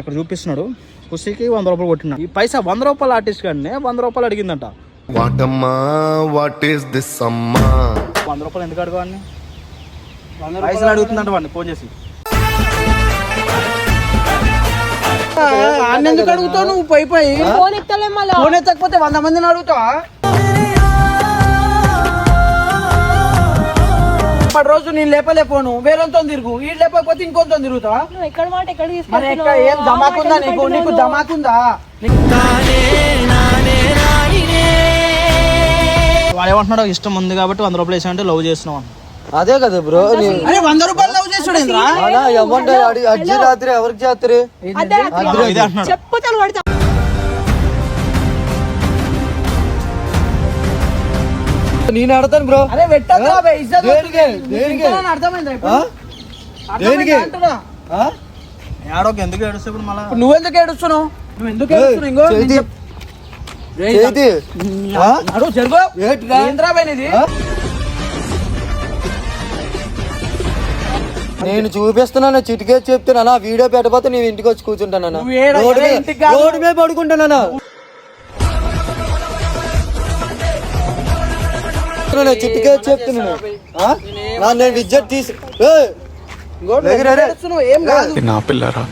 ఇక్కడ చూపిస్తున్నాడు. కుస్తీకి వంద రూపాయలు కొట్టిన ఈ పైసా వంద రూపాయల ఆర్టిస్ట్ కానీ వంద రూపాయలు అడిగిందంట. వాటమ్మా వాట్ ఈస్ దిస్ అమ్మా? వంద రూపాయలు ఎందుకు అడగవాడిని పైసలు అడుగుతుందంట వాడిని ఫోన్ చేసి. ఎందుకు అడుగుతావు నువ్వు? పోయి పోయి ఫోన్ ఎత్తలే మళ్ళా? ఫోన్ ఎత్తకపోతే వంద మందిని అడుగుతావా? ఇప్పటి రోజు నేను లేపలే ఫోను. వేరేతో తిరుగు. ఈ లేపకపోతే ఇంకొంత తిరుగుతావా? నువ్వు ఎక్కడ మాట ఎక్కడ మరి ఎక్కడ? ఏం ధమాకుందా నీకు? నీకు ధమాకుందా? నీకు వాడు ఏమంటున్నాడు ఇష్టం ఉంది కాబట్టి వంద రూపాయలు వేసామంటే లవ్ చేస్తున్నాం అంట. అదే కదా బ్రో అరే వంద రూపాయలు లవ్ చేస్తాడేంద్రా అమౌంట్ అర్జీ రాత్రి ఎవరికి చేస్తారు? ఇదే నేను ఆడతాను బ్రో. అరే దేనికి? ఏడోకి ఎందుకు ఇప్పుడు మళ్ళా? ఏడుస్తున్నావు? నువ్వు ఎందుకు ఏడుస్తున్నావు? ఇంకో. నేను చెప్- రేయ్, చేతి ఆ? నడు జరుగు. ఏంటిరా? ఏంద్రా బే నీది? ఆ? నేను చూపిస్తున్నాను చిటికే చెప్తున్నా వీడియో పెట్టకపోతే నేను ఇంటికి వచ్చి కూర్చుంటాను నువ్వు ఏడ- రోడ్డు ఏడ మీద- ఇంటికి కాదు. రోడ్డు మీద పడుకుంటానా చిటికే చెప్తున్నాను ఆ? నా నేను విద్యుత్ తీసి ఏయ్! ఇంకో నువ్వు దగ్గర ఎందుకు రే. ఏడుస్తున్నావు? ఏం కాదు నా పిల్లరా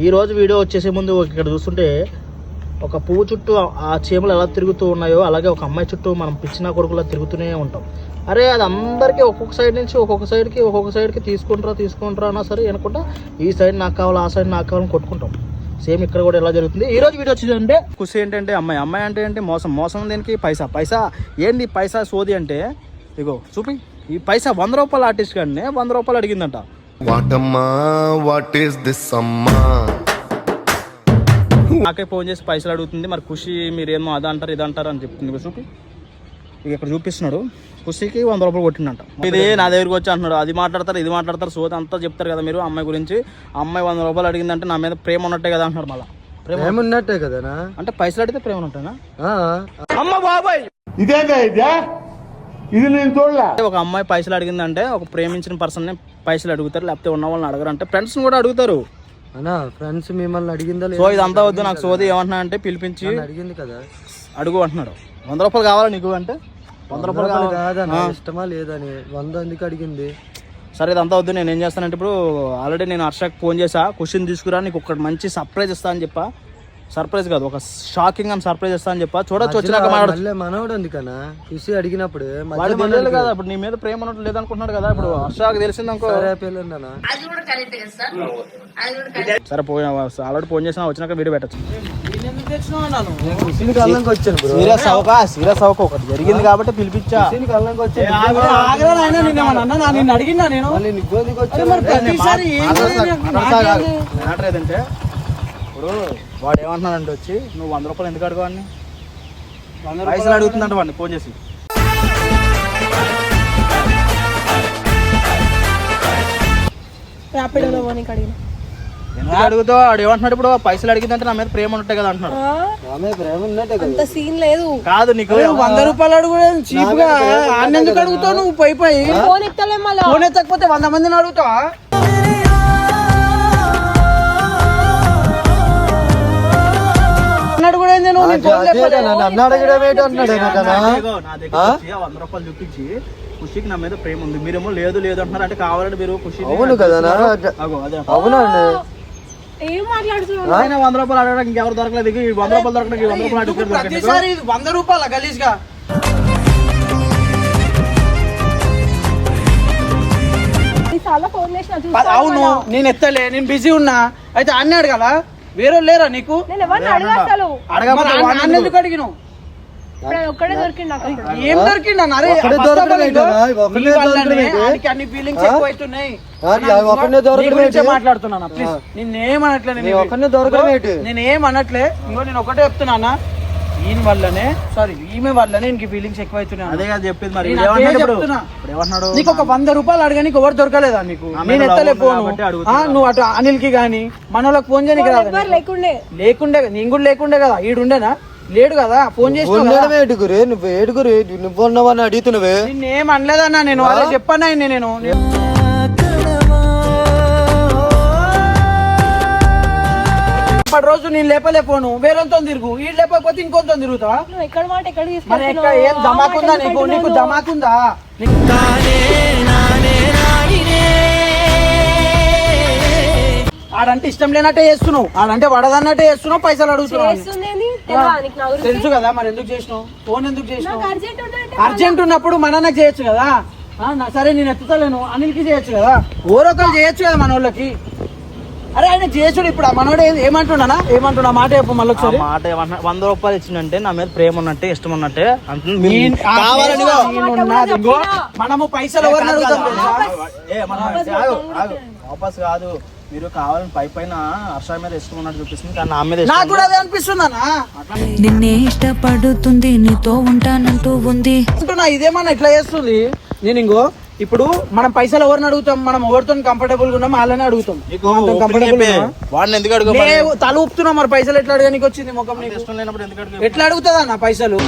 ఈ రోజు వీడియో వచ్చేసే ముందు ఇక్కడ చూస్తుంటే ఒక పువ్వు చుట్టూ ఆ చీమలు ఎలా తిరుగుతూ ఉన్నాయో అలాగే ఒక అమ్మాయి చుట్టూ మనం పిచ్చిన కొడుకులా తిరుగుతూనే ఉంటాం అరే అది అందరికీ ఒక్కొక్క సైడ్ నుంచి ఒక్కొక్క సైడ్కి ఒక్కొక్క సైడ్కి తీసుకుంటారా తీసుకుంటారా అన్నా సరే అనుకుంటా ఈ సైడ్ నాకు కావాలి ఆ సైడ్ నాకు కావాలని కొట్టుకుంటాం. సేమ్ ఇక్కడ కూడా ఎలా జరుగుతుంది. ఈ రోజు వీడియో వచ్చేది అంటే ఖుషి ఏంటంటే అమ్మాయి అమ్మాయి అంటే ఏంటి? మోసం. మోసం దేనికి? పైసా. పైసా ఏంది? పైసా సోది అంటే ఇగో చూపి. ఈ పైసా వంద రూపాయల ఆర్టిస్ట్ కానీ వంద రూపాయలు అడిగిందంట. వాటమ్మా వాట్ ఈస్ దిస్ అమ్మా? నాకే ఫోన్ చేసి పైసలు అడుగుతుంది. మరి ఖుషి మీరేమో అది అంటారు ఇది అంటారు అని చెప్తుంది. చూపి. ఇక్కడ చూపిస్తున్నాడు. ఖుషికి వంద రూపాయలు కొట్టిందంట ఇది నా దగ్గరికి వచ్చి అంటున్నాడు. అది మాట్లాడతారు ఇది మాట్లాడతారు సోది అంతా చెప్తారు కదా మీరు అమ్మాయి గురించి. ఆ అమ్మాయి వంద రూపాయలు అడిగిందంటే నా మీద ప్రేమ ఉన్నట్టే కదా అంటున్నాడు మళ్ళీ. ప్రేమ కదనా? అంటే పైసలు అడిగితే ప్రేమ ఉన్నట్టేనా ఆ. అంటే ఒక అమ్మాయి పైసలు అడిగిందంటే ఒక ప్రేమించిన పర్సన్ని పైసలు అడుగుతారు లేకపోతే ఉన్న వాళ్ళని అడగరు అంటే ఫ్రెండ్స్ని కూడా అడుగుతారు. అన్నా ఫ్రెండ్స్ మిమ్మల్ని అడిగిందా సో ఇదంతా వద్దు నాకు సోది ఏమంటున్నా అంటే పిలిపించి అడిగింది కదా. అడుగు అంటున్నాడు. వంద రూపాయలు కావాలా నీకు అంటే? వంద రూపాయలు కావాలా? కాదన్నా ఆ. ఇష్టమా లేదని వంద ఎందుకు అడిగింది? సరే ఇదంతా వద్దు నేను ఏం చేస్తానంటే ఇప్పుడు ఆల్రెడీ నేను హర్షకి ఫోన్ చేసా క్వశ్చన్ తీసుకురా నీకు ఒకటి మంచి సర్ప్రైజ్ ఇస్తా అని చెప్పా. సర్ప్రైజ్ కాదు ఒక షాకింగ్ అని సర్ప్రైజ్ ఇస్తా అని చెప్పా. చూడొచ్చు వచ్చినాక మాట్లాడు. మళ్ళీ మనవడు ఎందుకన్నా చూసి అడిగినప్పుడు తెలియదు కదా ఇప్పుడు నీ మీద ప్రేమ ఉన్నట్టు లేదనుకుంటున్నాడు కదా ఇప్పుడు హర్షకి తెలిసింది అనుకో. సరే పోయినా ఆల్రెడీ ఫోన్ చేసినా వచ్చినాక వీడియో పెట్టచ్చు. సీరియస్ అవ్వక ఒకటి జరిగింది కాబట్టి పిలిపించా. అడిగినా నేను? మళ్ళీ? మ్యాటర్ ఏదంటే ఇప్పుడు వాడు ఏమంటున్నాడంటే వచ్చి నువ్వు వంద రూపాయలు ఎందుకు అడగవాడిని పైసలు అడుగుతుందంట వాడిని ఫోన్ చేసి. ర్యాపిడోలో పోనీకి అడిగిన. ఎందుకు అడుగుతావు? వాడు ఏమంటున్నాడు ఇప్పుడు? పైసలు అడిగిందంటే నా మీద ప్రేమ ఉన్నట్టే కదా అంటున్నాడు? ఆమె ప్రేమ ఉన్నట్టే కదా. అంత సీన్ లేదు. కాదు నీకు వంద రూపాయలు అడుగు చీప్గా ఎందుకు అడుగుతావు నువ్వు? పోయి పోయి ఫోన్ ఎత్తలే మళ్ళా. ఫోన్ ఎత్తకపోతే వంద మందిని అడుగుతావా? అన్నాడు కూడా ఏంది నువ్వు? నేను ఫోన్. నన్ను అడగడం ఏంటో అన్నాడు కదా? వంద రూపాయలు చూపించి ఖుషికి నా మీద ప్రేమ ఉంది. మీరేమో లేదు లేదు అంటున్నారు. అంటే కావాలంటే మీరు ఖుషి అవును మాట్లాడుతున్నావు? ఆయన వంద రూపాయలు అడగడానికి ఇంకెవరు దొరకలేదు. వంద రూపాయలు దొరకడానికి వంద రూపాయలు అడుగుతారు వంద రూపాయల గలీజ్గా అవును నేను ఎత్తలే నేను బిజీ ఉన్నా. అయితే అన్నీ అడగాల? వేరే లేరా నీకు నేను ఎవరిని అడగా అసలు అడగకపోతే మరి వాడిని అన్న ఎందుకు అడిగినావు ఇప్పుడు ఆయన ఒక్కడే దొరికింది నాకు అక్కడ. ఏం దొరికింది అన్న? అరే ఒక్కడే బస్తా దొరకడం పడలేదు. ఏంటన్నా? ఒక్కడే నీ వల్లనే దొరకడం ఏంటి? ఆయనకి అన్ని? ఎక్కువ అవుతున్నాయి ఆ, నీ ఒక్కడే దొరకడం నీ గురించే ఏంటి? మాట్లాడుతున్నా ప్లీజ్ నిన్నేం అనట్లే నీ ఒక్కడే దొరకడం ఏంటి? నేను ఏం అనట్లే ఇంకో నేను ఒకటే చెప్తున్నా ఈయన వల్లనే సారీ ఈమె వల్లనే ఇంక ఫీలింగ్స్ ఎక్కువ అవుతున్నాయి అదే కదా చెప్పింది మరి. నేను అదే ఇప్పుడు? చెప్తున్నా. ఇప్పుడు ఏమంటున్నాడు నీకు ఒక వంద రూపాయలు అడగడానికి ఎవరు దొరకలేదా నీకు? నా నేను ఎత్తలే ఫోను. కాబట్టి ఆ, అడుగుతున్నా. నువ్వు అటు అనిల్కి గానీ మన వాళ్ళకి ఫోన్ చేయడానికి రాదా ఎవరు నీకు? లేకుండే. లేకుండే నేను కూడా లేకుండే కదా ఈడుండేనా? లేడు కదా ఫోన్ కదా. ఉండడం ఏడుగురు నువ్వు ఏడుగురు నువ్వు ఉన్నావని అడుగుతున్నావే. నిన్నేం అనలేదన్నా నేను అదే చెప్పన్నా నేను నేను. ఇప్పటి రోజు నేను లేపలే పోను వేరేతో తిరుగు. ఈ లేకపోతే ఇంకొంత తిరుగుతావా? నువ్వు ఎక్కడ మాట ఎక్కడ మరి ఏం ధమాకుందా నీకు? నీకు ధమాకుందా? నీకు ఆడంటే ఇష్టం లేనట్టే చేస్తున్నావు. ఆడంటే వడదన్నట్టే చేస్తున్నావు పైసలు అడుగుతున్నావు నీకు నా గురించి? తెలుసు కదా మరి ఎందుకు చేసినావు? ఫోన్ ఎందుకు చేసినావు? నాకు అర్జెంట్ ఉందంటే అర్జెంట్ ఉన్నప్పుడు మనకు చేయొచ్చు కదా? ఆ, నా- సరే నేను ఎత్తుతలేను. అనిల్కి చేయొచ్చు కదా? ఓరొకరు చేయొచ్చు కదా మన వాళ్ళకి అరే ఆయన చేసుడు ఇప్పుడు. ఆ మనోడు ఏ- ఏమంటున్నానా? ఏమంటున్నా? మాట చెప్పు మళ్ళీ ఆ ఒకసారి. మాట ఏమన్నా- వంద రూపాయలు ఇచ్చిందంటే నా మీద ప్రేమ ఉన్నట్టే ఇష్టం ఉన్నట్టే అంటుంది ఆ కావాలని. మనము పైసలు ఎవరిని అడుగుతాం తెలుసా? ఏ, మనం ఆగు, ఆగు. వాపస్ కాదు. మీరు కావాలని పై పైన హర్ష మీద ఇష్టం ఉన్నట్టు చూపిస్తుంది కానీ నా మీద ఇష్టం నాకు కూడా అదే అనిపిస్తుందన్నా. నిన్నే ఇష్టపడుతుంది నీతో ఉంటానంటూ ఉంది. అంటున్నా ఇదేమన్నా ఇట్లా చేస్తుంది? నేను ఇంకో ఇప్పుడు మనం పైసలు ఎవరిని అడుగుతాం? మనం ఎవరితో కంఫర్టబుల్ ఉన్నాం వాళ్ళని అడుగుతాం? వాడిని ఎందుకు అడుగు? లేవు, తల ఊపుతున్నాం మరి పైసలు ఎట్లా అడగడానికి వచ్చింది ముఖం ఎట్లా అడుగుతుందా అన్న పైసలు?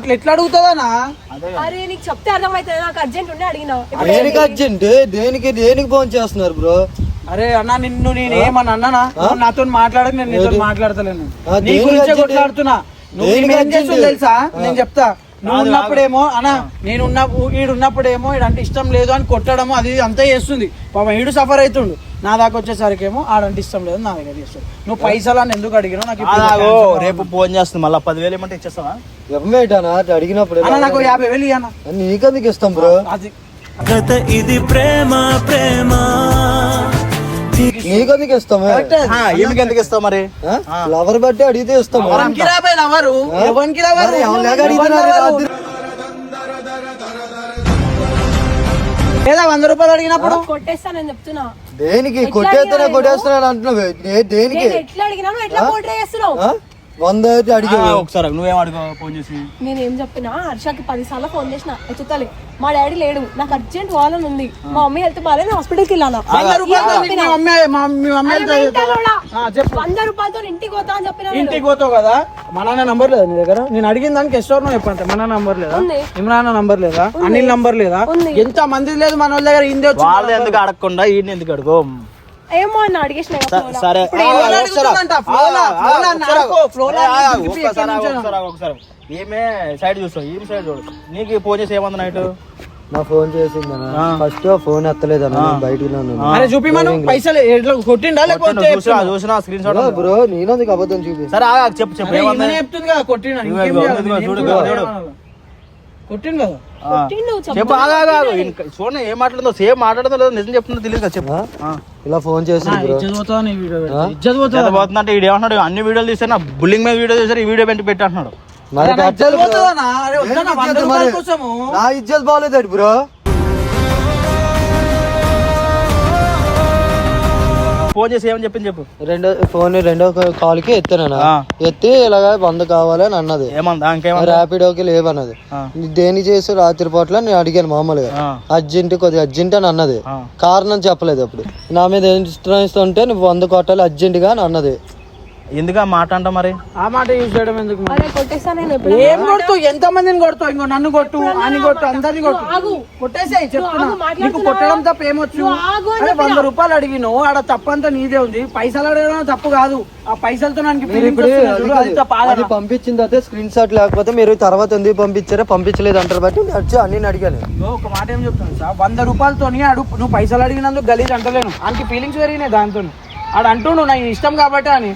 ఇట్లా ఎట్లా అడుగుతుందన్నా అరే నీకు చెప్తే అర్థమవుతుంది. నాకు అర్జెంట్ ఉండే అడిగినా. ఇప్పుడు దేనికి అర్జెంట్ దేనికి దేనికి ఫోన్ చేస్తున్నారు బ్రో అరే అన్న నిన్ను నేను ఏమన్నా అన్నానా? నాతో మాట్లాడక నేను నీతో మాట్లాడతలేను. నీ గురించే? కొట్లాడుతున్నా. తెలుసా? నేను చెప్తా. నువ్వు ఉన్నప్పుడేమో అన్న నేను ఉన్న ఈడు ఉన్నప్పుడేమో ఈడంటే ఇష్టం లేదు అని కొట్టడము అది అంతా చేస్తుంది. పాపం ఈడు సఫర్ అవుతుండు. నా దాకా వచ్చేసరికి ఏమో ఆడంటే ఇష్టం లేదు నా దగ్గర చేస్తాడు. నువ్వు పైసలు అని ఎందుకు అడిగినావు? నాకు ఇప్పుడు రేపు ఫోన్ చేస్తుంది మళ్ళీ పదివేలు ఏమంటే ఇచ్చేస్తావా? ఎమ్మేటానా అడిగినప్పుడు అన్న నాకు యాభై వేలు ఇయ్యన్న. నీకెందుకు ఇస్తాం బ్రో? అది. నీకెందుకు ఇస్తామే ఆ, ఈమెకి ఎందుకు ఇస్తావు మరి లవర్? బట్టి అడిగితే ఇస్తాం ఎవరికి రాబోయే? లేదా వంద రూపాయలు అడిగినప్పుడు? కొట్టేస్తానని చెప్తున్నా. దేనికి? కొట్టేస్తేనే కొట్టేస్తున్నాను అంటున్నావు. దేనికి? ఎట్లా అడిగినాను ఎట్లా ఆ? వంద అయితే అడిగి ఆ, ఒకసారి నువ్వేం అడుగు ఫోన్ చేసి. నేను ఏం చెప్పినా హర్షకి పది సార్లు ఫోన్ చేసిన ఎత్తుతలే. మా డాడీ లేడు నాకు అర్జెంట్ పోవాలని ఉంది. మా మమ్మీ హెల్త్ బాగాలేదు హాస్పిటల్కి వెళ్ళాలా? వంద రూపాయలతో మీ మా- మీ ఇంటికి పోతా అని చెప్పిన ఇంటికి పోతావు కదా? మా నాన్న నంబర్ లేదా నీ దగ్గర? నేను అడిగిన దానికి ఎస్టోర్ చెప్పంటే. మన నంబర్ లేదా. ఇమ్రాన్ నంబర్ లేదా? అనిల్ నంబర్ లేదా. ఎంత మంది లేదు మన వాళ్ళ దగ్గర ఇందే ఎందుకు అడగకుండా ఈయన ఎందుకు అడుగు? ఏమో అని అడిగేసిన. సరే. సైడ్ చూస్తావు ఈమె సైడ్ చూడు. నీకు ఫోన్ చేసి ఏమంది నైట్? నా ఫోన్ చేసిందనా ఫస్ట్ ఫోన్ ఎత్తలేదన్నా నేను బయటికి ఉన్నాను అరే చూపి మనం పైసలు ఎట్లా కొట్టిండా లేకపోతే చూసినా చూసినా స్క్రీన్ షాట్. బ్రో అబద్ధం చూపి? సరే ఆ, చెప్పు చెప్పు చెప్తుంది కదా కొట్టిండా ఏం? కొట్టిండు చెప్పు. ఆగా చూడండి ఏం మాట్లాడుతుందో సేమ్ మాట్లాడుతుందో లేదో నిజం చెప్తుందో తెలియదు కదా చెప్పు. ఆ. ఇలా ఫోన్ బ్రో. పోతుందంటే ఏమంటున్నాడు? అన్ని వీడియోలు తీస్తే నా బుల్లింగ్ మీద వీడియో చేశారు ఈ వీడియో పెట్టి పెట్టి అంటున్నాడు. మరి నా ఇజ్జత్ బ్రో. పోతుందన్నా? ఫోన్ చేసి ఏమని చెప్పింది చెప్పు. రెండో ఫోన్ రెండో కాల్కి ఎత్తాను. ఎత్తి ఇలాగ వంద కావాలి అని అన్నది. ఏమందా? ఇంకేమన్నా ర్యాపిడోకి లేవన్నది. దేని చేసి రాత్రి పూట్ల నేను అడిగాను మామూలుగా. అర్జెంట్ కొద్దిగా అర్జెంట్ అని అన్నది. కారణం చెప్పలేదు అప్పుడు. నా మీద ఇస్తుంటే నువ్వు వంద కొట్టాలి అర్జెంట్గా అని అన్నది. ఎందుకు ఆ మాట అంట మరి? ఆ మాట యూజ్ చేయడం ఎందుకు మరి? అరే కొట్టేస్తా నేను ఎప్పుడు ఏం కొడుతూ? ఎంత మందిని కొడుతావు ఇంకో నన్ను కొట్టు అని కొట్టు అందరిని కొట్టు. ఆగు. కొట్టేసాయి చెప్తున్నా. ఆగు. నీకు కొట్టడం తప్ప ఏమొచ్చు? నువ్వు ఆగు అని అరే వంద రూపాయలు అడిగినావు ఆడ తప్పంతా నీదే ఉంది. పైసలు అడగడం తప్పు కాదు. ఆ పైసలతో నాకు మీరు feelings ఇప్పుడు వస్తున్నాయి. అది చూడు, అది కాదు. తప్ప అది ఆగరా? పంపించిన తర్వాత స్క్రీన్ షాట్ లేకపోతే మీరు తర్వాత ఎందుకు పంపించారో పంపించలేదు అంటారు బట్టి నేను వచ్చి అన్ని అడిగాను. ఒక మాట ఏం చెప్తాను సార్? వంద రూపాయలతో అడు నువ్వు పైసలు అడిగినందుకు గలీజ్ అంటలేను. ఆయనకి ఫీలింగ్స్ పెరిగినాయి దాంతో ఆడు అంటుండు నా ఇష్టం కాబట్టి అని.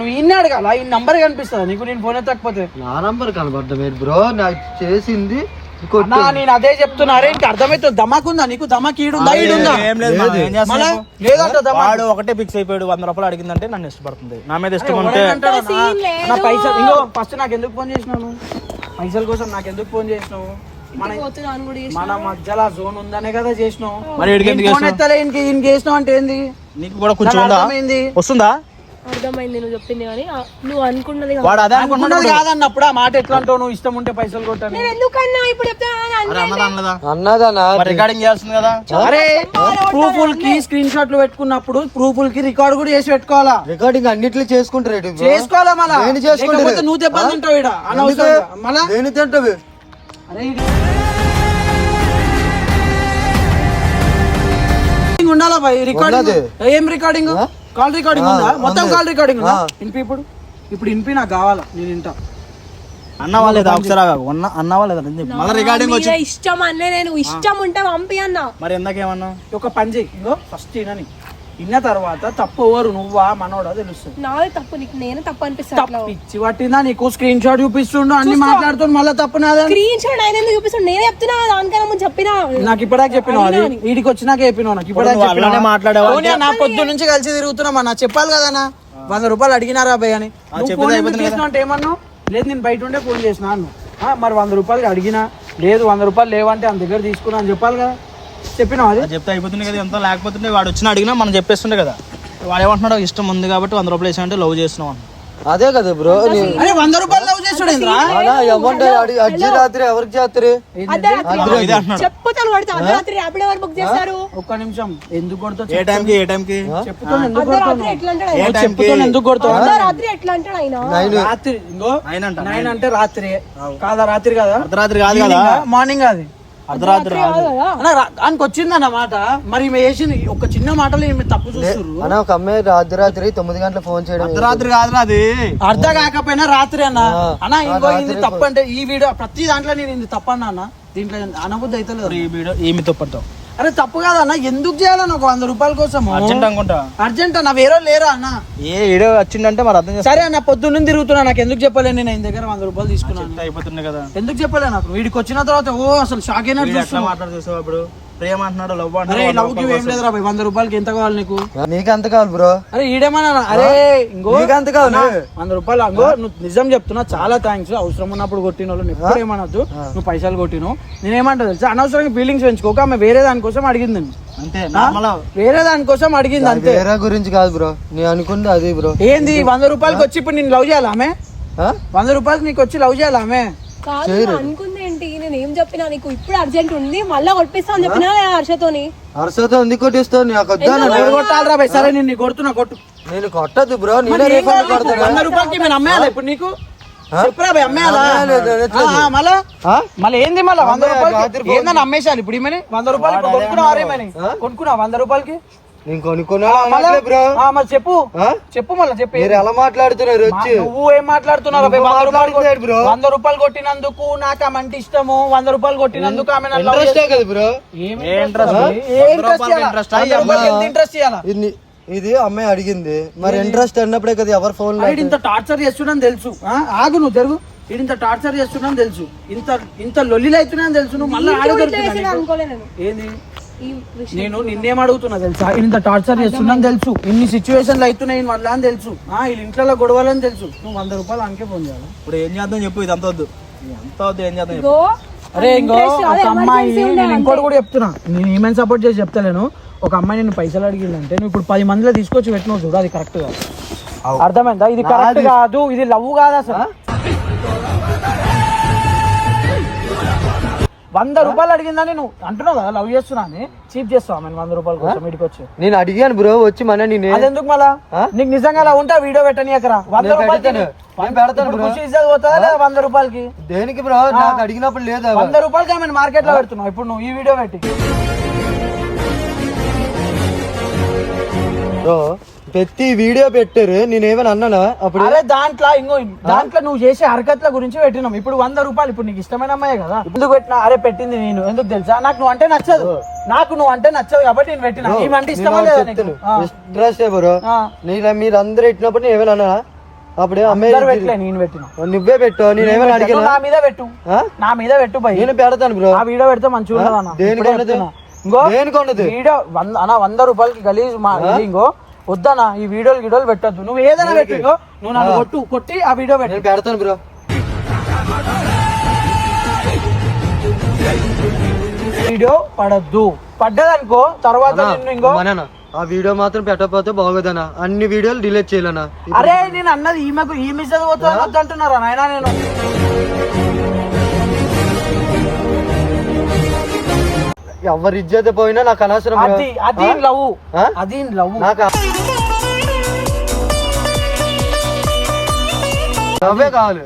నువ్వు ఇన్ని అడగాల? ఈ నంబర్ కనిపిస్తుంది నీకు? నేను ఫోన్ ఎత్తకపోతే. నా నంబర్ కనబడ్డా మీరు బ్రో? నాకు చేసింది. అన్నా నేను అదే చెప్తున్నా. అరే ఇంక అర్థమైతే దమాకుందా నీకు? దమాకి ఈడుందా ఈడుందా? ఏం లేదు మనం ఏం చేస్తాం మళ్ళా? చెప్పు? లేదంట దమా వాడు ఒకటే ఫిక్స్ అయిపోయాడు. వంద రూపాయలు అడిగిందంటే నన్ను ఇష్టపడుతుంది. నా మీద ఇష్టం ఉంటే? సీన్ లేదు. నా? పైసలు ఇంకో ఫస్ట్ నాకు ఎందుకు ఫోన్ చేసినావు పైసల కోసం నాకు ఎందుకు ఫోన్ చేసినావు మన కూడా మధ్యలో జోన్ ఉందనే కదా చేసినావు. మరి ఈడికి ఎందుకు ఫోన్ చేసినావు? ఎత్తలే ఇంక ఈయన చేసినావు అంటే ఏంది? నీకు కూడా కొంచెం నాకు ఉందా? అర్థమైంది. వస్తుందా? అర్థమైంది నువ్వు చెప్పింది కానీ ఆ, నువ్వు అనుకున్నది కాదు. వాడు అదే అనుకున్నాడు అనుకున్నది కాదన్నప్పుడు ఆ మాట ఎట్లా అంటావు? నువ్వు ఇష్టం ఉంటే పైసలు కొట్టాను. నేను ఎందుకన్నా ఇప్పుడు చెప్తాను అరే అన్నదా అన్నదా అన్నదానా మరి రికార్డింగ్ చేస్తుంది కదా? అరే ప్రూఫుల్కి స్క్రీన్ షాట్లు పెట్టుకున్నప్పుడు ప్రూఫుల్కి రికార్డ్ కూడా చేసి పెట్టుకోవాలా? రికార్డింగ్ అన్నిట్లు చేసుకుంటారు. చేసుకోవాలా మళ్ళా? చేసుకుంటారు? లేకపోతే నువ్వు దెబ్బలు తింటావు ఈడ అనవసరంగా. మళ్ళా? దేని తింటావు? అరే ఇది- ఉండాలా భయ్ రికార్డింగ్ ఉన్నది. ఏం రికార్డింగ్ కాల్ రికార్డింగ్ ఉందా? మొత్తం. కాల్ రికార్డింగ్ ఉందా. ఇన్పి ఇప్పుడు? ఇప్పుడు ఇన్పి నాకు కావాలా? నేను వింటా. అన్నవా లేదా ఒకసారి అన్నవా లేదా అని చెప్పు. మళ్ళీ రికార్డింగ్ వచ్చి ఇష్టం అన్నే నేను ఇష్టం ఉంటే పంపి అన్న మరి ఎందాకేమన్నా? ఒక పని చేయి ఫస్ట్ వినని విన్న తర్వాత తప్పు ఎవరు? నువ్వా? మనోడా తెలుస్తుంది. నాదే తప్పు నీకు నేను తప్పు అనిపిస్తాను పిచ్చి పట్టిందా? నీకు స్క్రీన్ షాట్ చూపిస్తుండు అన్ని మాట్లాడుతుండు మళ్ళీ తప్పు నాదే స్క్రీన్ షాట్ ఆయన ఎందుకు చూపిస్తాడు? నేనే చెప్తున్నా దానికన్నా ముందు చెప్పినా. నాకు ఇప్పటిదాకా చెప్పినావు అది. వీడికి వచ్చినాక చెప్పినావు నాకు. చెప్పినావా? మాట్లాడావా? నా పొద్దు నుంచి కలిసి తిరుగుతున్నామా నా చెప్పాలి కదా నా వంద రూపాయలు అడిగినారా అబ్బాయి అని? అంటే ఏమన్నావు? లేదు నేను బయట ఉండే ఫోన్ చేసిన అన్ను ఆ, మరి వంద రూపాయలు అడిగినా? లేదు వంద రూపాయలు లేవంటే అంత దగ్గర తీసుకున్నా అని చెప్పాలి కదా. అది? చెప్తే అయిపోతుంది కదా ఎంత లేకపోతుంటే వాడు వచ్చిన అడిగినా మనం చెప్పేస్తుండే కదా. వాడు ఏమంటున్నాడు ఇష్టం ఉంది కాబట్టి వంద రూపాయలు వేసామంటే లవ్ చేస్తున్నాం అన్న. అదే కదా బ్రో అరే వంద రూపాయలు లవ్ చేసాడు అమౌంట్ అర్జీ రాత్రి ఎవరికి చేస్తారు? చెప్పుతాను అర్ధరాత్రి బుక్ ఒక్క నిమిషం. ఎందుకు కొడతావు? ఏ టైంకి ఏ టైంకి? చెప్పుతాను. ఎందుకు అర్ధరాత్రి ఎట్లా అంటాడు ఏ చెప్పుతాను. ఎందుకు కొడతావు? అర్ధరాత్రి ఎట్లా అంటాడు ఆయన? నైన్. రాత్రి ఇంకో. అంట. అంటే రాత్రి. కాదా రాత్రి కదా? అర్ధరాత్రి కాదు కదా. మార్నింగ్ అది. అర్ధరాత్రి కాదు. కదా ఆయనకు వచ్చింది అన్నమాట మరి ఈమె వేసింది ఒక చిన్న మాటలో ఈమె తప్పు చూస్తుర్రు. అన్న ఒక అమ్మాయి రాత్రి తొమ్మిది గంటల ఫోన్ చేయడం అర్ధరాత్రి కాదురా అది. అర్థం కాకపోయినా రాత్రి అన్న. అన్న ఇంకో ఇది తప్పు అంటే ఈ వీడియో ప్రతి దాంట్లో నేను ఇది తప్పు అన్నా. దీంట్లో అనబుద్ధి అయితే లేదు ఈ వీడియో ఈమెతో పడతాం అరే తప్పు కాదన్న ఎందుకు చేయాలన్న ఒక వంద రూపాయల కోసం అర్జెంట్ అనుకుంటా. అర్జెంట్ అన్న వేరే లేరా అన్న? ఏ వీడియో వచ్చిందంటే మరి అర్థం సరే అన్న పొద్దున్న తిరుగుతున్నా నాకు ఎందుకు చెప్పలే నేను ఆయన దగ్గర వంద రూపాయలు తీసుకున్నాను. అయిపోతుంది కదా. ఎందుకు చెప్పలే నాకు? వీడికి వచ్చిన తర్వాత ఓ అసలు షాక్ అయినట్టు వీడు ఎట్లా చూస్తున్నా. మాట్లాడు చూసావు అప్పుడు ప్రేమ అంటున్నాడు లవ్ అరే లవ్కి ఏం లేదురా భయ్, వంద రూపాయలకి ఎంత కావాలి నీకు? నీకు అంత కావాలి బ్రో? అరే ఈడేమన్నా అరే ఇంకో నీకు అంత కావాలి వంద రూపాయలు అంగో నువ్వు నిజం చెప్తున్నా చాలా థ్యాంక్స్ అవసరం ఉన్నప్పుడు కొట్టిన వాళ్ళు ఎప్పుడు ఏమనొద్దు. నువ్వు పైసలు కొట్టిను నేనేమంటా తెలుసా? అనవసరంగా ఫీలింగ్స్ పెంచుకోక ఆమె వేరే దానికోసం అడిగింది. అంతే నార్మల్ వేరే దానికోసం అడిగింది అంతే. వేరే గురించి కాదు బ్రో. నేను అనుకుంది అది బ్రో. ఏంది? వంద రూపాయలకి వచ్చి ఇప్పుడు నేను లవ్ చేయాలా ఆమె? వంద రూపాయలకి నీకు వచ్చి లవ్ చేయాలా ఆమె? కాదు అనుకుంది నేను ఏం చెప్పినా నీకు ఇప్పుడు అర్జెంట్ ఉంది మళ్ళా కొట్టిస్తా అని చెప్పినా హర్షతోని? అరసతో ఎందుకు కొట్టిస్తావు? నాకు కొట్టాలరా సరే నేను కొడుతున్నా కొట్టు. నేను కొట్టదు బ్రో నేనే రీఫండ్? కొడతాను? వంద రూపాయలకి అమ్మేయాలా ఇప్పుడు నీకు? మళ్ళీ? ఏంది మళ్ళీ? వంద రూపాయలకి? రాత్రి ఏందని అమ్మేశాను ఇప్పుడు ఈమెని? వంద రూపాయలకి? కొనుక్కున్నావా? వంద రూపాయలకి? నేను కొనుక్కున్నా? మళ్ళా? బ్రో. ఆ, మరి చెప్పు. ఆ? చెప్పు మళ్ళీ చెప్పు. మీరు ఎలా మాట్లాడుతున్నారు? వచ్చి. నువ్వు ఏం మాట్లాడుతున్నావు? వంద రూపాయలు మాట్లాడుతున్నాడు బ్రో. కొట్టి- వంద రూపాయలు కొట్టినందుకు నాకు ఆమె అంటే ఇష్టము. వంద రూపాయలు కొట్టినందుకు ఆమె ఇంట్రెస్టే కదా బ్రో? ఇంట్రెస్ట్ ఇవ్వాలా ఇది ఇది అమ్మాయి అడిగింది. మరి ఇంట్రెస్ట్ అన్నప్పుడే కదా ఎవరు ఫోన్ వీడు ఇంత టార్చర్ చేస్తున్నాను తెలుసు. ఆగు నువ్వు జరుగు. వీడు ఇంత టార్చర్ చేస్తున్నాను తెలుసు. ఇంత ఇంత లొల్లిలు అవుతున్నాను తెలుసు. నువ్వు మళ్ళీ ఆడ ఏంది? నేను నిన్నేం అడుగుతున్నా తెలుసా? ఇంత టార్చర్ చేస్తున్నాను తెలుసు. ఇన్ని సిచ్యువేషన్లు అవుతున్నాయి వల్ల అని తెలుసు. ఆ వీళ్ళ ఇంట్లో గొడవలని తెలుసు. నువ్వు వంద రూపాయలు అంకే ఫోన్ చేయాలి? ఇప్పుడు ఏం చేద్దాం చెప్పు ఇది అంత వద్దు. అంత వద్దు ఏం చేద్దాం అరే ఇంకో ఒక అమ్మాయి నేను ఇంకోటి కూడా చెప్తున్నా. నేను ఏమైనా సపోర్ట్ చేసి చెప్తలేను. ఒక అమ్మాయి నేను పైసలు అడిగిందంటే నువ్వు ఇప్పుడు పది మందిలో తీసుకొచ్చి పెట్టినావు చూడు అది కరెక్ట్ కాదు అర్థమైందా? ఇది కరెక్ట్ కాదు ఇది లవ్ కాదు అసలు. వంద రూపాయలు అడిగిందని నువ్వు అంటున్నావు కదా లవ్ చేస్తున్నా అని. చీప్ చేస్తావు ఆమె వంద రూపాయల కోసం వీటికి వచ్చి. నేను అడిగాను బ్రో వచ్చి మన నేను అదెందుకు మళ్ళా? నీకు నిజంగా అలా ఉంటా? వీడియో పెట్టని అక్కడ వంద లేదా వంద రూపాయలకి? దేనికి బ్రో? నాకు అడిగినప్పుడు లేదా వంద రూపాయలకి ఆమె మార్కెట్లో పెడుతున్నావు. ఇప్పుడు నువ్వు ఈ వీడియో పెట్టి. బ్రో పెట్టి వీడియో పెట్టారు నేను ఏమైనా అన్నానా? అప్పుడు అరే దాంట్లో ఇంకో దాంట్లో నువ్వు చేసే హరకత్ల గురించి పెట్టినాం. ఇప్పుడు వంద రూపాయలు ఇప్పుడు నీకు ఇష్టమైన అమ్మాయి కదా. ఎందుకు పెట్టినా? అరే పెట్టింది నేను. ఎందుకు తెలుసా? నాకు నువ్వు అంటే నచ్చదు. నాకు నువ్వు అంటే నచ్చదు కాబట్టి నేను పెట్టినా. ఈమె అంటే ఇష్టమా లేదా నీకు? ఆ. Interest bro. ఆ. నీలా మీరు అందరూ ఇచ్చినప్పుడు నేను ఏమైనా అన్నా అప్పుడు నేను నువ్వే పెట్టు. నేను ఏమైనా అడిగినా? నా మీద పెట్టు? నా మీద పెట్టు భయ్ నేను పెడతాను బ్రో. ఆ వీడియో పెడితే మంచిగా ఉండదు అన్న దేనికి ఇప్పుడే ఉండదు? చెప్తున్నా. ఇంకో దేనికి ఉండదు? వీడియో వంద అన్న వంద రూపాయలకి గలీజ్ మా ఇంకో. వద్దనా ఈ వీడియోలు గిడియోలు పెట్టొద్దు. నువ్వు ఏదైనా పెట్టు ఇంకో నువ్వు నన్ను కొట్టు కొట్టి ఆ వీడియో పెట్టు. నేను పెడతాను బ్రో. వీడియో పడద్దు. పడ్డదనుకో తర్వాత నిన్ను ఇంకో మననా ఆ వీడియో మాత్రం పెట్టకపోతే బాగోదనా అన్ని వీడియోలు డిలీట్ చేయాలనా అరే నేను అన్నది ఈమెకు ఈమె చదువుతా వద్దంటున్నారా నాయనా నేను? ఎవరి ఇజ్జత పోయినా నాకు అనవసరం. అది అది? లవ్? అది లవ్ నాకు అవే కావాలి.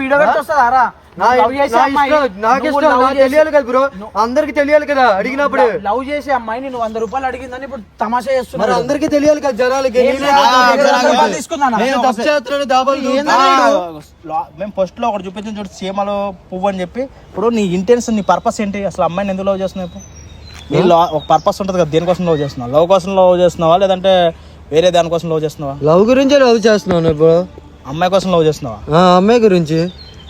వీడియో పెట్టి వస్తుందారా నువ్వు తెలియాలి కదా బ్రో. అందరికి తెలియాలి కదా అడిగినప్పుడు. లవ్ చేసే అమ్మాయి నేను వంద రూపాయలు అడిగిందని ఇప్పుడు తమాషా మరి చేస్తున్నారు అందరికి తెలియాలి కదా జనాలకి. మేము ఫస్ట్లో ఒకటి చూపించిన చూడు సీమలో పువ్వు అని చెప్పి. ఇప్పుడు నీ ఇంటెన్షన్ నీ పర్పస్ ఏంటి? అసలు అమ్మాయిని ఎందుకు లవ్ చేస్తున్నావు ఇప్పుడు? నీ ఒక పర్పస్ ఉంటుంది కదా దేనికోసం లవ్ చేస్తున్నావు? లవ్ కోసం లవ్ చేస్తున్నావా? లేదంటే వేరే దానికోసం లవ్ చేస్తున్నావా? లవ్ గురించే లవ్ చేస్తున్నాను బ్రో. అమ్మాయి కోసం లవ్ చేస్తున్నావా? ఆ అమ్మాయి గురించి.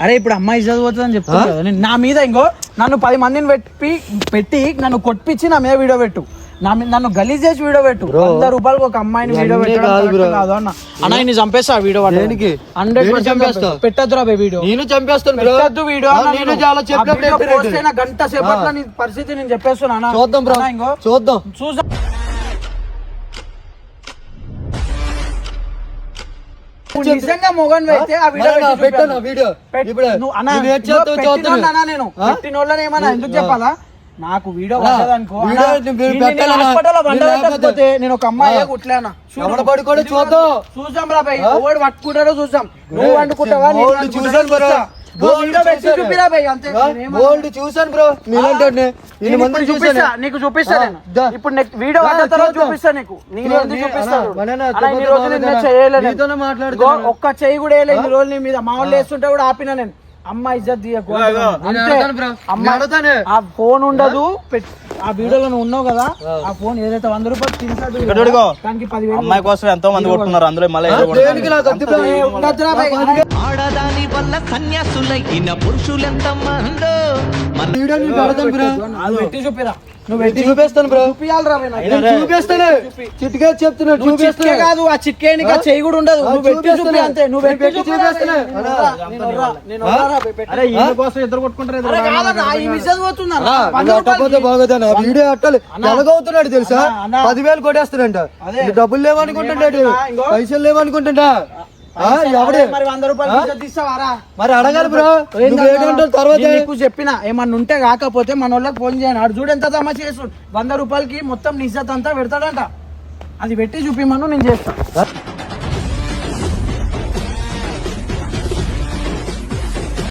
అరే ఇప్పుడు అమ్మాయి చదువుతుందని చెప్తున్నా కదా. నేను నా మీద ఇంకో నన్ను పది మందిని పెట్టి పెట్టి నన్ను కొట్టించి నా మీద వీడియో పెట్టు. నా మీద నన్ను గలీజ్ చేసి వీడియో పెట్టు. వంద రూపాయలకు ఒక అమ్మాయిని వీడియో ఇవన్నీ పెట్టడం కాదు correct bro. కాదు అన్న. అన్న ఇన్ని చంపేస్తా వీడియో దేనికి? హండ్రెడ్ నేను చంపేస్తా. పెట్టద్దు రా వీడియో నేను చంపేస్తాను బ్రో పెట్టద్దు వీడియో ఆ, నేను చాలా చెప్పినట్టు. గంట సేపట్లో నీ పరిస్థితి నేను చెప్పేస్తున్నా అన్న. చూద్దాం బ్రో అన్న, ఇంకో. చూద్దాం. చూసా నిజంగా మొగన్ అయితే ఆ వీడియో పెట్టాను. వీడియో. ఇప్పుడు నువ్వు అన్నా, పెట్టినోళ్ళని నేను? పెట్టినోళ్ళని ఏమన్నా ఎందుకు చెప్పాలా? నాకు వీడియో నువ్వు నేను ఒక అమ్మాయి. కుట్లేనా? పడుకోడో చూద్దాం. చూద్దాం. రా ఎవడు పట్టుకుంటాడో చూద్దాం. నువ్వు వండుకుంటావా? చూసాను పెట్టి చూసాను. బ్రో చూసాను నీకు చూపిస్తా నేను. ఇప్పుడు వీడియో తర్వాత. చూపిస్తా నీకు. నేను. ఒక్క చెయ్యి కూడా వేయలేదు ఇన్ని రోజులు మీద. మా వాళ్ళు వేస్తుంటే కూడా ఆపిన నేను. అమ్మ ఇజ్జత్ తీయకు నేను అంతే. అడగాను బ్రో, అమ్మ నేను అడుగుతాను. ఆ ఫోన్ ఉండదు. ఆ? వీడియోలో నువ్వు ఉన్నావు కదా ఆ. ఫోన్ ఏదైతే వంద రూపాయలు. దానికి పదివేలు అమ్మాయి కోసం ఎంతో మంది కొట్టుకున్నారు అందులో మళ్ళీ. ఆడదాని వల్ల సన్యాసులైన వీడియో పెట్టి చూపిరా. నువ్వు చూపిస్తాను బ్రో? చిట్కా కాదు ఆ చిట్కే నీకు ఆ చెయ్యి కూడా ఉండదు. నువ్వు పెట్టి చూపి చూపిస్తున్నా. అంతే. నువ్వు పెట్టి కోసం ఇద్దరు కొట్టుకుంటారు వీడియో అట్టాలి. ఎలాగవుతున్నాడు తెలుసా. పదివేలు కొట్టేస్తాడంట డబ్బులు ఇంగో. పైసలు లేవనుకుంటుంటా మరి అడగాలి బ్రో. తర్వాత నీకు చెప్పిన. ఏమన్నా ఉంటే కాకపోతే మన వాళ్ళకి ఫోన్ చేయను ఆడు చూడు ఎంత తమ చేసు వంద రూపాయలకి మొత్తం నిజత్ అంతా పెడతాడంట. అది పెట్టి చూపిమను నేను చేస్తా.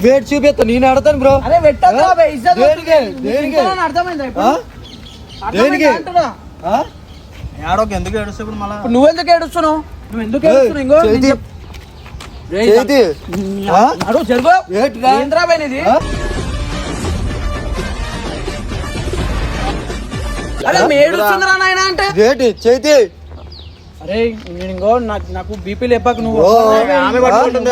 వేట్ చూపిస్తా నేను అడతాను బ్రో. అరే? ఇంతలోనే అర్థమైందా దేనికి? ఎందుకు ఏడుస్తే ఇప్పుడు మళ్ళీ? ఇప్పుడు నువ్వెందుకు ఏడుస్తున్నావు? నువ్వు ఎందుకు ఏడుస్తున్నావు? ఇంకో ఏంటి చేతి. అరే ఇంకో నాకు నాకు బీపీ లేపాక నువ్వు. ఆమె పట్టుకుంటుంది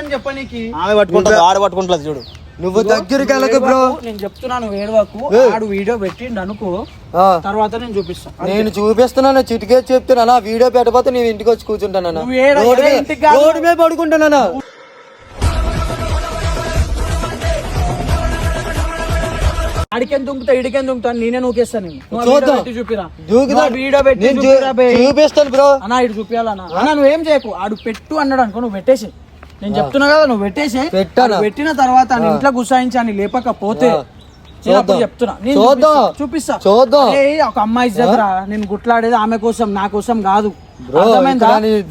అని చెప్పనీకి ఆమె పట్టుకుంటుంది ఆడ పట్టుకుంటుంది చూడు. నువ్వు దగ్గరికి వెళ్ళకు బ్రో. నేను చెప్తున్నాను ఏడవకు. ఆడు వీడియో పెట్టిండు అనుకో తర్వాత నేను చూపిస్తాను నేను చూపిస్తున్నాను చిటికే చెప్తున్నా వీడియో పెట్టకపోతే నేను ఇంటికి వచ్చి కూర్చుంటాను రోడ్డు మీద- ఇంటికి కాదు. రోడ్డు మీద పడుకుంటానా ఆడికెన్ దుంకుతా ఇడికెన్ దుంకుతా నేనే నూకేస్తాను చూపిస్తాను బ్రో. అన్నా ఇటు చూపించాలన్నా అన్నా? నువ్వేం చేయకు. ఆడు పెట్టు అన్నాడు అనుకో నువ్వు పెట్టేసి. నేను చెప్తున్నా కదా నువ్వు పెట్టేసి. పెట్టానా? తర్వాత ఇంట్లో గుసాయించి అని లేపకపోతే. చెప్తున్నా. చూద్దాం. చూపిస్తా. చూద్దాం. ఒక అమ్మాయి ఇద్దరా నేను గుట్లాడేది ఆమె కోసం నా కోసం కాదు.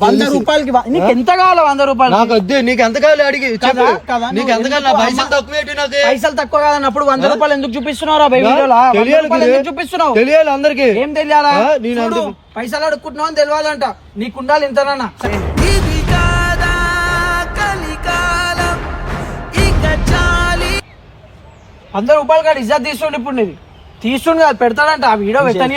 వంద రూపాయలకి నీకు ఎంత కావాలో వంద రూపాయలు? నాకు వద్దు నీకు ఎంత కావాలి అడిగి నీకు ఎంత కావాలి? పైసలు తక్కువ పైసలు తక్కువ కాదన్నప్పుడు వంద రూపాయలు ఎందుకు చూపిస్తున్నావు వీడియోలో? చూపిస్తున్నావు? తెలియాలి అందరికి. ఏం తెలియాలా? పైసలు అడుక్కుంటున్నావు అని తెలియాలంట. నీకుండాలి ఇంతనన్నా. వంద రూపాయలు కాదు ఇజ్జత్ తీసుకుండు ఇప్పుడు నీది తీసుకుండు కాదు పెడతాడంట ఆ వీడియో పెట్టని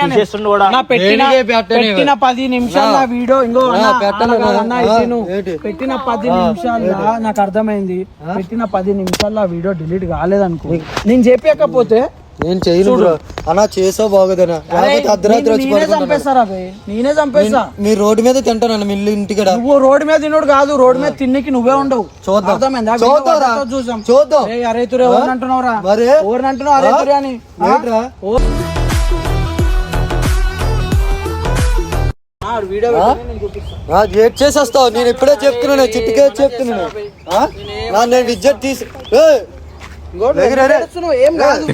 కూడా. పెట్టిన దేనికే పెట్టని? పెట్టిన పది నిమిషాలు ఆ వీడియో ఇంకో ఆ, పెట్టను అన్న, అన్న, ఆ, ఇది నువ్వు. ఏంటి? పెట్టిన పది నిమిషాల్లో నాకు అర్థమైంది పెట్టిన పది నిమిషాల్లో ఆ వీడియో డిలీట్ కాలేదనుకో నేను చెప్పకపోతే నేను చేయను బ్రో. అన్నా చేసో బాగోదనా? లేకపోతే అర్ధరాత్రి వచ్చి నేనే చంపేస్తారా బే? నేనే చంపేస్తా. మీ రోడ్డు మీద తింటాను మీ ఇల్లు ఇంటికడ. నువ్వు రోడ్డు మీద తినోడు కాదు రోడ్డు మీద తిన్నికి నువ్వే ఉండవు. చూద్దాం. చూద్దాం. వీడియో చూద్దాం. అరే తురే ఎవరిని అంటున్నావురా మరి? ఎవరిని అంటున్నావు? అరే తురే అని. చేసేస్తావు. నేను ఇప్పుడే చెప్తున్నాను చిట్టుకే చెప్తున్నాను. నేను విద్యుత్ తీసి ఏం కాదు.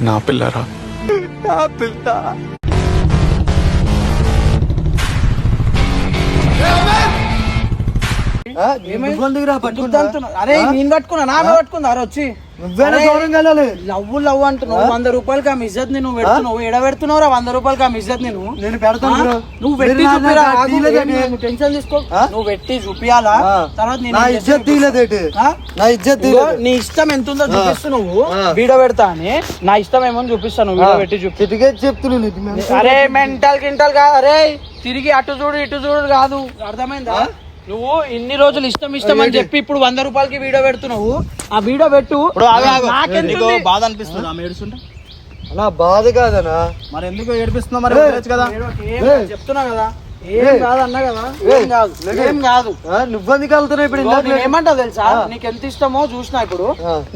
ఆ? నువ్వెందుకు రా పట్టుకుంటా? అంటున్నావు. అరే నేను పట్టుకున్నా నా పట్టుకుందా? అరే వచ్చి. లవ్వు లవ్వు అంటున్నావు. వంద రూపాయలకి ఆ ఇజ్జత్ నువ్వు పెడుతున్నావు ఎడ పెడుతున్నావు వంద రూపాయలకి ఆ ఇజ్జత్ నేను నేను పెడతాను. నువ్వు పెట్టి చూపిరా. టెన్షన్ తీసుకో? నువ్వు పెట్టి చూపియాలా. తర్వాత నేను ఇజ్జత్? నా ఇజ్జత్ నీ ఇష్టం ఎంత ఉందో చూపిస్తు నువ్వు ఆ. వీడియో పెడతా అని నా ఇష్టం ఏమో చూపిస్తాను వీడియో పెట్టి చూపి. చెప్తున్నాను. అరే మెంటల్. గింటల్ కాదు. అరే తిరిగి అటు చూడు ఇటు చూడు కాదు. అర్థమైందా? నువ్వు ఇన్ని రోజులు ఇష్టం ఇష్టం అని చెప్పి ఇప్పుడు వంద రూపాయలకి వీడియో పెడుతున్నావు. ఆ వీడియో పెట్టు. నీకు? బాధ అనిపిస్తుంది? ఆమె ఏడుస్తుంటే? అలా బాధ కాదనా? మరి ఎందుకు ఏడిపిస్తున్నావు? మరి కదా. చెప్తున్నా కదా? ఏం కాదు అన్నా కదా? ఏం కాదు ఏం కాదు. నువ్వెందుకు వెళ్తున్నావు ఇప్పుడు ఇదిగో, ఇందాక? నేను ఏమంటా తెలుసా నీకు ఎంత ఇష్టమో చూసినా ఇప్పుడు.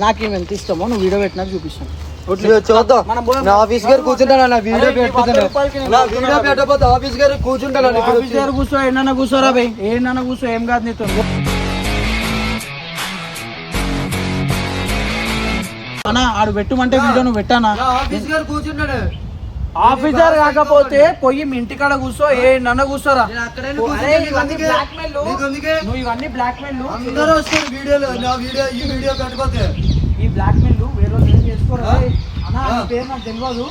నాకు ఎంత ఇష్టమో నువ్వు వీడియో పెట్టినాక చూపిస్తాను. చూద్దాం. నా ఆఫీస్ గారు కూర్చుంటాను నా వీడియో నేను నా వీడియో. పెట్టకపోతే ఆఫీస్ గారు కూర్చుంటాను ఆఫీస్ దగ్గర కూర్చో ఏంటన్నా కూర్చోరా బై? ఏంటన్నా కూర్చో ఏం కాదు నీతో? అన్నా ఆడు పెట్టమంటే వీడియో నువ్వు పెట్టానా? ఆఫీస్ గారు కూర్చుంటాడు. ఆఫీసర్ కాకపోతే పోయి మీ ఇంటికాడ కూర్చో ఏ నన్న కూర్చోరా? ఇవన్నీ బ్లాక్ మెయిల్ అందరూ వస్తారు వీడియోలో నా వీడియో ఈ వీడియో పెట్టకపోతే. ఈ బ్లాక్ మెయిల్ వేరే ఏం చేసుకోరా అన్నా నీ. పేరు నాకు తెలియదు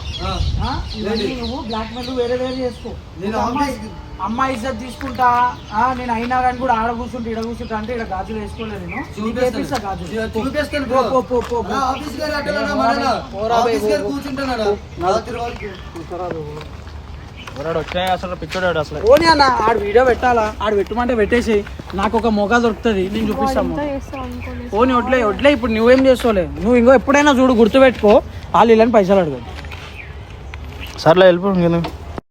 ఆ? ఇవన్నీ నువ్వు బ్లాక్ మెయిల్ వేరే వేరే చేసుకో నేను ఒక అమ్మాయి అమ్మాయి ఇజ్జత్ తీసుకుంటా ఆ, నేను అయినా కానీ కూడా ఆడ కూర్చుంటే ఇడ కూర్చుంటా అంటే ఇక్కడ గాజులు వేసుకోలేదు నేను నీకు వేపిస్తా గాజులు చూపిస్తాను పో, బ్రో. పో, పో, పో, పో. నా ఆఫీస్ గారు అట్టలేనా మననా? పోరా బై, ఆఫీస్ గారు పో, పో. కూర్చుంటున్నాడా? రాత్రి వరకు. అసలు? పిచ్చోడాడు అసలు. పోనీ అన్న ఆడు వీడియో పెట్టాలా? ఆడు పెట్టమంటే పెట్టేసి నాకు ఒక మొగ దొరుకుతుంది నేను చూపిస్తాము పోనీ వడ్లే వడ్లే ఇప్పుడు నువ్వేం చేసుకోలే నువ్వు ఇంకో ఎప్పుడైనా చూడు గుర్తుపెట్టుకో. వాళ్ళు ఇళ్ళని పైసలు అడగదు సర్లే వెళ్ళిపో.